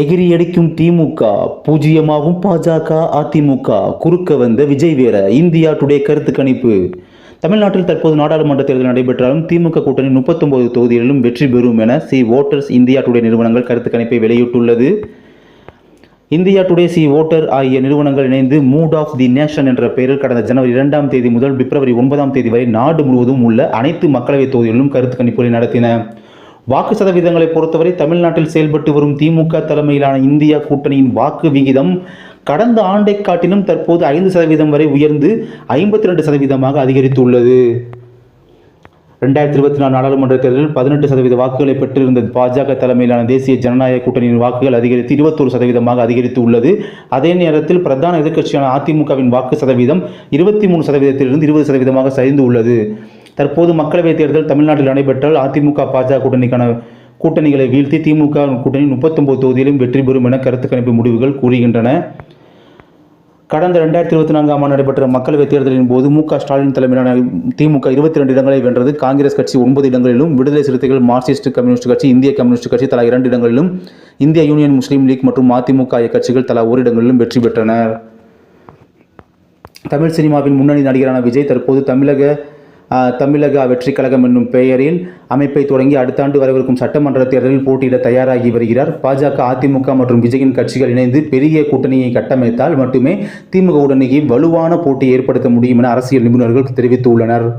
எகிரி அடிக்கும் திமுக பூஜ்ஜியமாகும் பாஜக அதிமுக குறுக்க வந்த விஜய் வேற இந்தியா டுடே கருத்து கணிப்பு. தமிழ்நாட்டில் தற்போது நாடாளுமன்ற தேர்தல் நடைபெற்றாலும் திமுக கூட்டணி முப்பத்தொன்பது தொகுதிகளிலும் வெற்றி பெறும் என சி ஓட்டர்ஸ் இந்தியா டுடே நிறுவனங்கள் கருத்து கணிப்பை வெளியிட்டுள்ளது. இந்தியா டுடே சி ஓட்டர் ஆகிய நிறுவனங்கள் இணைந்து மூட் ஆஃப் தி நேஷன் என்ற பெயரில் கடந்த ஜனவரி இரண்டாம் தேதி முதல் பிப்ரவரி ஒன்பதாம் தேதி வரை நாடு முழுவதும் உள்ள அனைத்து மக்களவைத் தொகுதிகளிலும் கருத்து கணிப்புகளை நடத்தின. வாக்கு சதவீதங்களை பொறுத்தவரை தமிழ்நாட்டில் செயல்பட்டு வரும் திமுக தலைமையிலான இந்தியா கூட்டணியின் வாக்கு விகிதம் கடந்த ஆண்டை காட்டிலும் தற்போது ஐந்து சதவீதம் வரை உயர்ந்து ஐம்பத்தி ரெண்டு சதவீதமாக அதிகரித்துள்ளது. ரெண்டாயிரத்தி இருபத்தி நாலு நாடாளுமன்ற தேர்தலில் பதினெட்டு சதவீத வாக்குகளை பெற்றிருந்த பாஜக தலைமையிலான தேசிய ஜனநாயக கூட்டணியின் வாக்குகள் அதிகரித்து இருபத்தோரு சதவீதமாக அதிகரித்து உள்ளது அதே நேரத்தில் பிரதான எதிர்க்கட்சியான அதிமுகவின் வாக்கு சதவீதம் இருபத்தி மூணு சதவீதத்திலிருந்து இருபது சதவீதமாக சரிந்து உள்ளது தற்போது மக்களவைத் தேர்தல் தமிழ்நாட்டில் நடைபெற்றால் அதிமுக பாஜக கூட்டணிக்கான கூட்டணிகளை வீழ்த்தி திமுக கூட்டணி முப்பத்தொன்பது தொகுதியிலும் வெற்றி பெறும் என கருத்து கணிப்பு முடிவுகள் கூறுகின்றன. கடந்த ரெண்டாயிரத்தி இருபத்தி நான்காம் ஆண்டு நடைபெற்ற மக்களவைத் தேர்தலின் போது மு க ஸ்டாலின் தலைமையிலான திமுக இருபத்தி ரெண்டு இடங்களை வென்றது. காங்கிரஸ் கட்சி ஒன்பது இடங்களிலும் விடுதலை சிறுத்தைகள் மார்க்சிஸ்ட் கம்யூனிஸ்ட் கட்சி இந்திய கம்யூனிஸ்ட் கட்சி தலா இரண்டு இடங்களிலும் இந்திய யூனியன் முஸ்லீம் லீக் மற்றும் அதிமுக ஆகிய கட்சிகள் தலா ஒரு இடங்களிலும் வெற்றி பெற்றனர் தமிழ் சினிமாவின் முன்னணி நடிகரான விஜய் தற்போது தமிழக தமிழக வெற்றி கழகம் என்னும் பெயரில் அமைப்பை தொடங்கி அடுத்த ஆண்டு வரவிருக்கும் சட்டமன்ற தேர்தலில் போட்டியிட தயாராகி வருகிறார். பாஜக அதிமுக மற்றும் விஜயின் கட்சிகள் இணைந்து பெரிய கூட்டணியை கட்டமைத்தால் மட்டுமே திமுக உடனேயே வலுவான போட்டியை ஏற்படுத்த முடியும் என அரசியல் நிபுணர்கள் தெரிவித்துள்ளனர்.